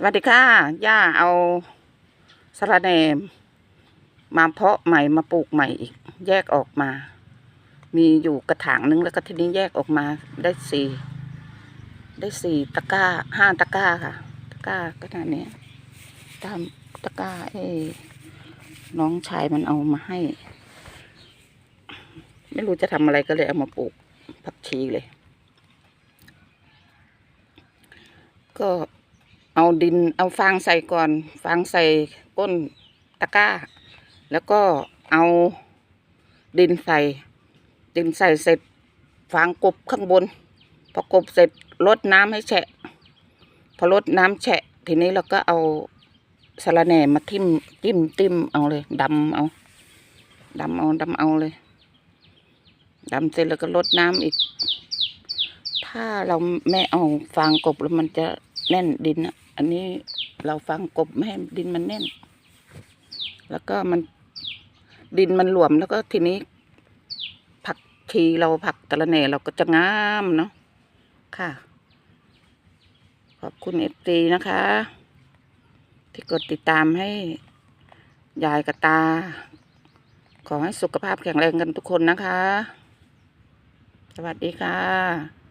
สวัสดีค่ะ ย่าเอาสระแหนม มาเพาะใหม่มาปลูกใหม่อีก แยกออกมา มีอยู่กระถางนึงแล้วก็ทีนี้แยกออกมาได้สี่ได้สี่ตะกร้าห้าตะกร้าค่ะ ตะกร้าขนาดนี้ตามตะกร้าเอ้น้องชายมันเอามาให้ ไม่รู้จะทำอะไรก็เลยเอามาปลูกผักชีเลย ก็ เอาดินเอาฟางใส่ก่อน ฟางใส่ก้นตะกร้า แล้วก็เอาดินใส่ ดินใส่เสร็จฟางกบข้างบน พอกบเสร็จลดน้ำให้แฉะ พอลดน้ำแฉะ ทีนี้เราก็เอาสะระแหน่มาทิ่มจิ้มติ้มเอาเลยดำเอาดำเอาดำเอาเลยดำเสร็จแล้วก็ลดน้ำอีก ถ้าเราไม่เอาฟางกบแล้วมันจะ แน่นดินอะ อันนี้เราฟางกบไม่ให้ดินมันแน่น แล้วก็มันดินมันหลวมแล้วก็ทีนี้ ผักชีเราผักตะละแหน่เราก็จะงามเนาะค่ะ ขอบคุณเอฟซีนะคะ ที่กดติดตามให้ยายกับตา ขอให้สุขภาพแข็งแรงกันทุกคนนะคะ สวัสดีค่ะ